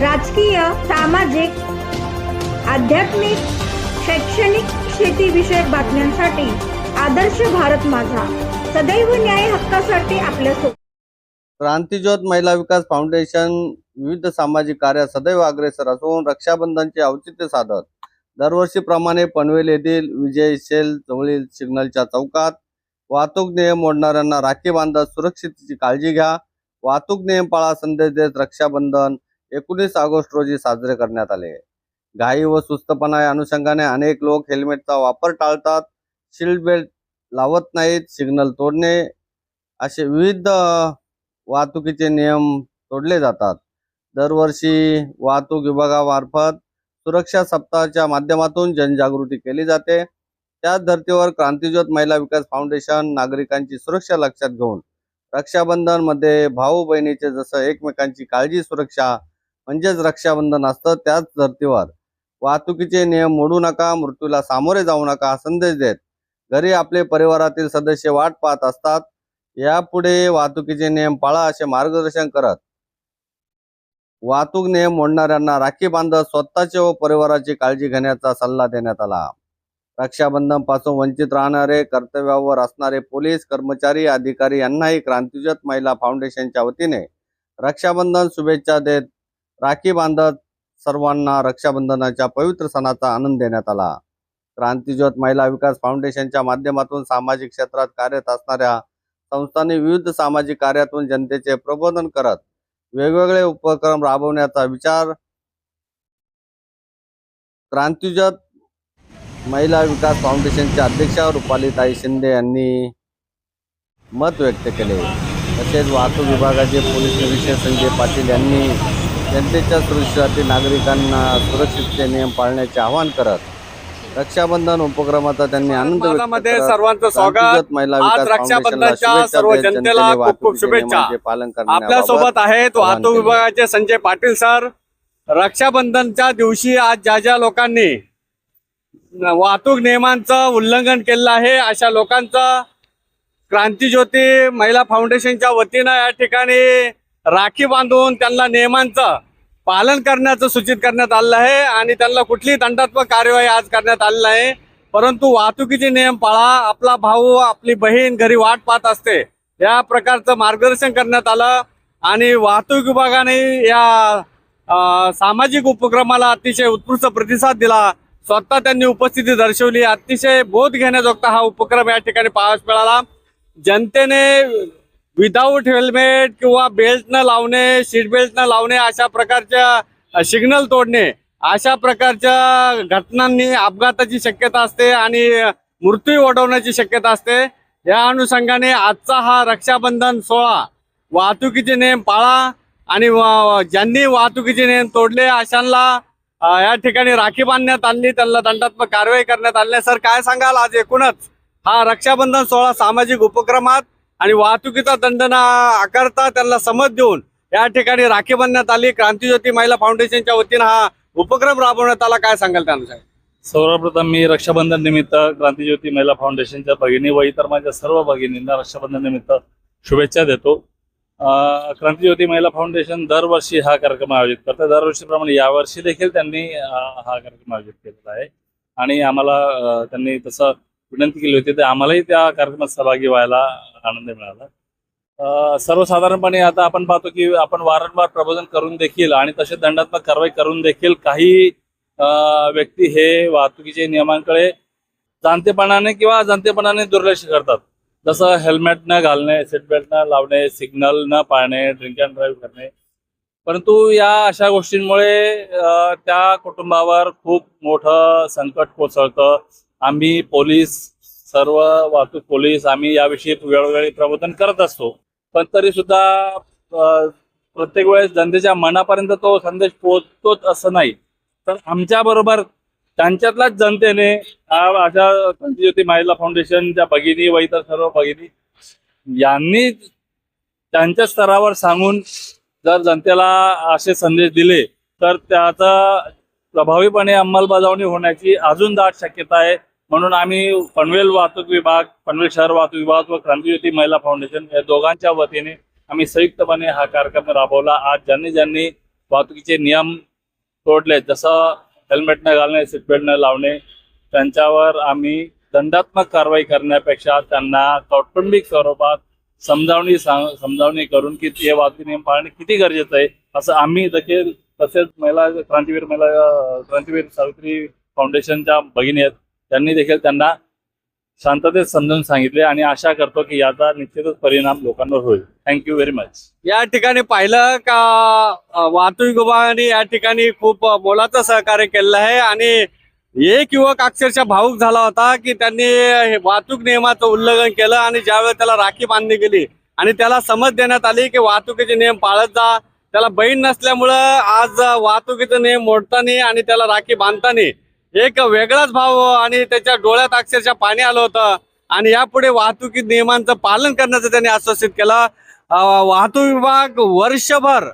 राजकीय सामाजिक आध्यात्मिक शैक्षणिक शेतीविषयक बातम्यांसाठी आदर्श भारत माझा. सदैव न्याय हक्कासाठी आपल्या क्रांतीज्योत महिला विकास फाउंडेशन विविध सामाजिक कार्यात सदैव अग्रेसर असून रक्षाबंधनचे औचित्य साधत. दरवर्षीप्रमाणे पनवेल येथील विजय सेल जवळील सिग्नलच्या चौकात वाहतूक नियम मोडणाऱ्यांना राखी बांधत सुरक्षिततेची काळजी घ्या. वाहतूक नियम पाळा संदेश देत रक्षाबंधन एकोणीस ऑगस्ट रोजी साजरे करण्यात आले. घाई व सुस्तपणा या अनुषंगाने अनेक लोक हेल्मेटचा वापर टाळतात शिल्ड बेल्ट लावत नाहीत सिग्नल तोडणे असे विविध वाहतुकीचे नियम तोडले जातात. दरवर्षी वाहतूक विभागामार्फत सुरक्षा सप्ताहाच्या माध्यमातून जनजागृती केली जाते. त्याच धर्तीवर क्रांतीज्योत महिला विकास फाउंडेशन नागरिकांची सुरक्षा लक्षात घेऊन रक्षाबंधनमध्ये भाऊ बहिणीचे जसं एकमेकांची काळजी सुरक्षा म्हणजेच रक्षाबंधन असतं त्याच धर्तीवर. वाहतुकीचे नियम मोडू नका मृत्यूला सामोरे जाऊ नका हा संदेश देत. घरी आपले परिवारातील सदस्य वाट पाहत असतात. यापुढे वाहतुकीचे नियम पाळा असे मार्गदर्शन करत. वाहतूक नियम मोडणाऱ्यांना राखी बांधत स्वतःचे व परिवाराची काळजी घेण्याचा सल्ला देण्यात आला. रक्षाबंधनपासून वंचित राहणारे कर्तव्यावर असणारे पोलीस कर्मचारी अधिकारी यांनाही क्रांतिज्योत महिला फाउंडेशनच्या वतीने रक्षाबंधन शुभेच्छा देत राखी बांधत सर्वांना रक्षाबंधनाच्या पवित्र सणाचा आनंद देण्यात आला. क्रांतीज्योत महिला विकास फाउंडेशनच्या माध्यमातून सामाजिक क्षेत्रात कार्यरत असणाऱ्या संस्थांनी विविध सामाजिक कार्यातून जनतेचे प्रबोधन करत वेगवेगळे उपक्रम राबवण्याचा विचार क्रांतीज्योत महिला विकास फाउंडेशनच्या अध्यक्षा रुपालीताई शिंदे यांनी मत व्यक्त केले. तसेच वाहतूक विभागाचे पोलीस निरीक्षक संजय पाटील यांनी जनतेच्या सुरक्षेसाठी नागरिकांना सुरक्षितते नियम पाळण्याचे आवाहन करत रक्षाबंधन उपक्रमाचा त्यांनी आनंद करत सर्वांचं स्वागत महिला विकास रक्षाबंधनच्या सर्व जनतेला खूप खूप शुभेच्छा. पालन आपल्यासोबत आहेत वाहतूक केले. विभागाचे संजय पाटील सर रक्षाबंधनच्या दिवशी आज ज्या ज्या लोकांनी वाहतूक नियमांचं उल्लंघन केलेलं आहे अशा लोकांचं क्रांतीज्योती महिला फाउंडेशनच्या वतीनं या ठिकाणी राखी बांधून त्यांना नियमांचं पालन करण्याचं सूचित करण्यात आलेलं आहे आणि त्यांना कुठलीही दंडात्मक कार्यवाही आज करण्यात आलेली आहे परंतु वाहतुकीचे नियम पाळा आपला भाऊ आपली बहीण घरी वाट पाहत असते. या प्रकारचं मार्गदर्शन करण्यात आलं आणि वाहतूक विभागाने या आ, सामाजिक उपक्रमाला अतिशय उत्कृष्ट प्रतिसाद दिला. स्वतः त्यांनी उपस्थिती दर्शवली. अतिशय बोध घेण्याजोगता हा उपक्रम या ठिकाणी पाहायला मिळाला. जनतेने विदाऊट हेल्मेट किंवा बेल्ट न लावणे सीट बेल्ट न लावणे अशा प्रकारच्या सिग्नल तोडणे अशा प्रकारच्या घटनांनी अपघाताची शक्यता असते आणि मृत्यू ओढवण्याची शक्यता असते. या अनुषंगाने आजचा हा रक्षाबंधन सोहळा वाहतुकीचे नियम पाळा आणि ज्यांनी वाहतुकीचे नियम तोडले अशांना या ठिकाणी राखी बांधण्यात आली त्यांना दंडात्मक कारवाई करण्यात आली सर काय सांगाल? आज एकूणच हा रक्षाबंधन सोहळा सामाजिक उपक्रमात आणि वाहतुकीचा दंडना आकारता त्यांना समज देऊन या ठिकाणी राखी बांधण्यात आली. क्रांतीज्योती महिला फाउंडेशनच्या वतीनं हा उपक्रम राबवण्यात आला. काय सांगाल त्यानुसार? सर्वप्रथम मी रक्षाबंधन निमित्त क्रांतीज्योती महिला फाउंडेशनच्या भगिनी व इतर माझ्या सर्व भगिनींना रक्षाबंधन निमित्त शुभेच्छा देतो. क्रांतीज्योती महिला फाउंडेशन दरवर्षी हा कार्यक्रम आयोजित करते. दरवर्षीप्रमाणे यावर्षी देखील त्यांनी हा कार्यक्रम आयोजित केलेला आहे. आणि आम्हाला त्यांनी तसं विनंती केली होती तर आम्हालाही त्या कार्यक्रमात सहभागी व्हायला आनंद मिळाला. सर्वसाधारणपणे आता आपण पाहतो की आपण वारंवार प्रबोधन करून देखील आणि तसे दंडात्मक कारवाई करून देखील काही व्यक्ती हे वाहतुकीचे नियमांकडे जाणतेपणाने किंवा जाणतेपणाने दुर्लक्ष करतात. जसं हेल्मेट न घालणे सीट बेल्ट न लावणे सिग्नल न पाळणे ड्रिंक अँड ड्राईव्ह करणे. परंतु या अशा गोष्टींमुळे त्या कुटुंबावर खूप मोठं संकट कोसळतं. आम्ही पोलीस सर्व वाहतूक पोलीस आम्ही याविषयी वेळोवेळी प्रबोधन करत असतो. पण तरी सुद्धा प्रत्येक वेळेस जनतेच्या मनापर्यंत तो संदेश पोहोचतोच असं नाही. तर आमच्या बरोबर त्यांच्यातल्याच जनतेने अशा क्रांतीज्योती महिला फाउंडेशनच्या भगिनी व इतर सर्व भगिनी यांनी त्यांच्या स्तरावर सांगून जर जनतेला असे संदेश दिले तर त्याचा प्रभावीपणे अंमलबजावणी होण्याची अजून दाट शक्यता आहे. म्हणून आम्ही पनवेल वाहतूक विभाग पनवेल शहर वाहतूक विभाग व क्रांतीज्योती महिला फाउंडेशन या दोघांच्या वतीने आम्ही संयुक्तपणे हा कार्यक्रम राबवला. आज ज्यांनी ज्यांनी वाहतुकीचे नियम तोडले जसं हेल्मेट न घालणे सीटबेल्ट न लावणे त्यांच्यावर आम्ही दंडात्मक कारवाई करण्यापेक्षा त्यांना कौटुंबिक स्वरूपात समजावणी समजावणी करून की ते वाहतूक नियम पाळणे किती गरजेचं आहे असं आम्ही देखील तसेच महिला क्रांतीवीर महिला क्रांतीवीर सावित्री फाउंडेशनच्या भगिनी आहेत. त्यांनी देखील त्यांना शांततेत समजून सांगितले आणि आशा करतो की याचा निश्चितच परिणाम लोकांवर होईल. थँक्यू व्हेरी मच या ठिकाणी पाहिलं का वाहतूक विभागाने या ठिकाणी खूप मोलाचं सहकार्य केलेलं आहे आणि एक युवक अक्षरशः भाऊक झाला होता की त्यांनी हे वाहतूक नियमाचं उल्लंघन केलं आणि ज्यावेळेस त्याला राखी बांधली गेली आणि त्याला समज देण्यात आली की वाहतुकीचे नियम पाळत जा त्याला बहीण नसल्यामुळं आज वाहतुकीचे नियम मोडताना आणि त्याला राखी बांधताना एक वेगळाच भाव आणि त्याच्या डोळ्यात अक्षरशः पाणी आलं होतं. आणि यापुढे वाहतुकी नियमांचं पालन करण्याचं त्यांनी आश्वासित केलं. वाहतूक विभाग वर्षभर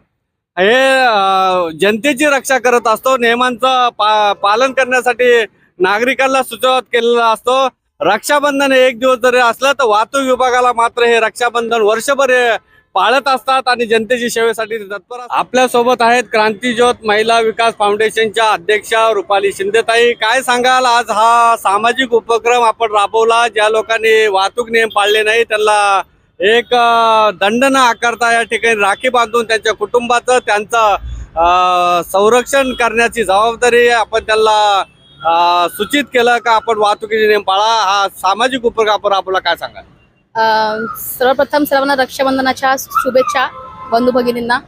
हे जनतेची रक्षा करत असतो. नियमांचं पा पालन करण्यासाठी नागरिकांना सुचवत केलेला असतो. रक्षाबंधन हे एक दिवस जरी असलं तर वाहतूक विभागाला मात्र हे रक्षाबंधन वर्षभर हे पाळत असतात आणि जनतेची सेवेसाठी तत्पर आपल्यासोबत आहेत क्रांतीज्योत महिला विकास फाउंडेशनच्या अध्यक्षा रुपाली शिंदेताई. काय सांगाल? आज हा सामाजिक उपक्रम आपण राबवला. ज्या लोकांनी वाहतूक नियम पाळले नाही त्यांना एक दंड न आकारता या ठिकाणी राखी बांधून त्यांच्या कुटुंबाचं त्यांचं संरक्षण करण्याची जबाबदारी आपण त्यांना सूचित केलं का आपण वाहतुकीचे नियम पाळा. हा सामाजिक उपक्रम आपण आपल्याला काय सांगाल? सर्वप्रथम सर्वांना रक्षाबंधनाच्या शुभेच्छा बंधू भगिनींना.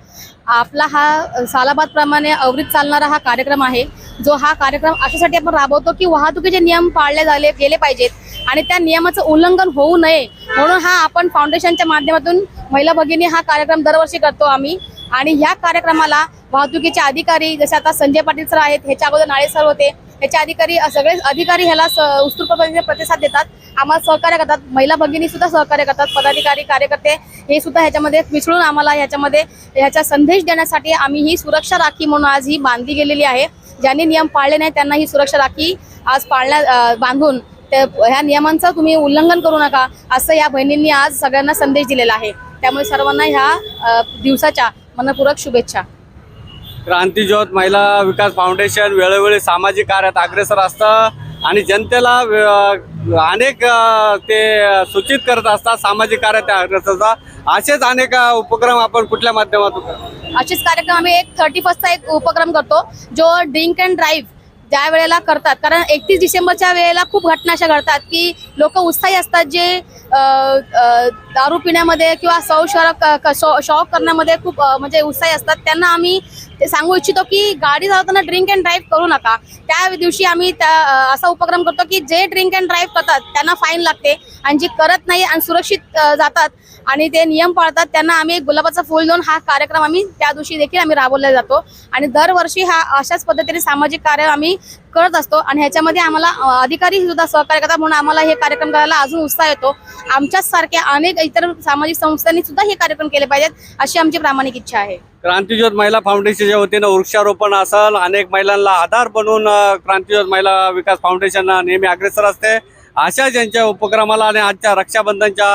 आपला हा सालाबाद प्रमाणे अवरीत चालणारा हा कार्यक्रम आहे जो हा कार्यक्रम अशासाठी आपण राबवतो की वाहतुकीचे नियम पाळले झाले गेले पाहिजेत आणि त्या नियमाचं उल्लंघन होऊ नये म्हणून हा आपण फाउंडेशनच्या माध्यमातून महिला भगिनी हा कार्यक्रम दरवर्षी करतो आम्ही. आणि ह्या कार्यक्रमाला वाहतुकीचे अधिकारी जसे आता संजय पाटील सर आहेत ह्याच्या अगोदर नाळे सर होते याचे अधिकारी सगळे अधिकारी ह्याला स- प्रतिसाद देतात. आम्हाला सहकार्य करतात. महिला भगिनी सुद्धा सहकार्य करतात. पदाधिकारी कार्यकर्ते हे सुद्धा ह्याच्यामध्ये मिसळून आम्हाला ह्याच्यामध्ये ह्याचा संदेश देण्यासाठी आम्ही ही सुरक्षा राखी म्हणून आज ही बांधली गेलेली आहे. ज्यांनी नियम पाळले नाही त्यांना ही सुरक्षा राखी आज पाळण्या बांधून ह्या नियमांचं तुम्ही उल्लंघन करू नका असं या बहिणींनी आज सगळ्यांना संदेश दिलेला आहे. त्यामुळे सर्वांना ह्या दिवसाच्या मनपूरक शुभेच्छा. क्रांतीज्योत महिला विकास फाउंडेशन वेळोवेळी सामाजिक कार्यात अग्रेसर असतं आणि जनतेला अनेक ते सूचित करत असतात सामाजिक कार्यात ते अग्रेसर असतात. असेच अनेक उपक्रम आपण कुठल्या माध्यमातून असेच कार्यक्रम आम्ही एक थर्टी फर्स्टचा एक उपक्रम करतो जो ड्रिंक अँड ड्राईव्ह ज्या वेळेला करतात. कारण एकतीस डिसेंबरच्या वेळेला खूप घटना अशा घडतात की लोक उत्साही असतात जे दारू पिण्यामध्ये किंवा सौ शौक करण्यामध्ये खूप म्हणजे उत्साही असतात. त्यांना आम्ही ते सांगू इच्छितो की गाडी चालवताना ड्रिंक अँड ड्राईव्ह करू नका. त्या दिवशी आम्ही त्या असा उपक्रम करतो की जे ड्रिंक अँड ड्राईव्ह करतात त्यांना फाईन लागते आणि जे करत नाही आणि सुरक्षित जातात आणि ते नियम पाळतात त्यांना आम्ही गुलाबाचं फुल देऊन हा कार्यक्रम आम्ही त्या दिवशी देखील आम्ही राबवला जातो. आणि दरवर्षी हा अशाच पद्धतीने सामाजिक कार्य आम्ही करत असतो आणि ह्याच्यामध्ये आम्हाला अधिकारी सुद्धा सहकार्य करतात म्हणून आम्हाला हे कार्यक्रम करायला अजून उत्साह येतो. आमच्याच सारख्या अनेक इतर सामाजिक संस्थांनी सुद्धा हे कार्यक्रम केले पाहिजेत अशी आमची प्रामाणिक इच्छा आहे. क्रांतीज्योत महिला फाउंडेशनच्या वतीनं वृक्षारोपण असेल अनेक महिलांना आधार बनवून अ, क्रांतीज्योत महिला विकास फाउंडेशन नेहमी अग्रेसर असते. अशा ज्यांच्या उपक्रमाला आणि आजच्या रक्षाबंधनच्या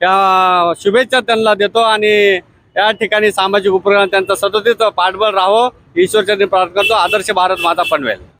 या शुभेच्छा त्यांना देतो आणि या ठिकाणी सामाजिक उपक्रम त्यांचा सदोदित पाठबळ राहो ईश्वरचरणी प्रार्थना करतो. आदर्श भारत माझा पनवेल.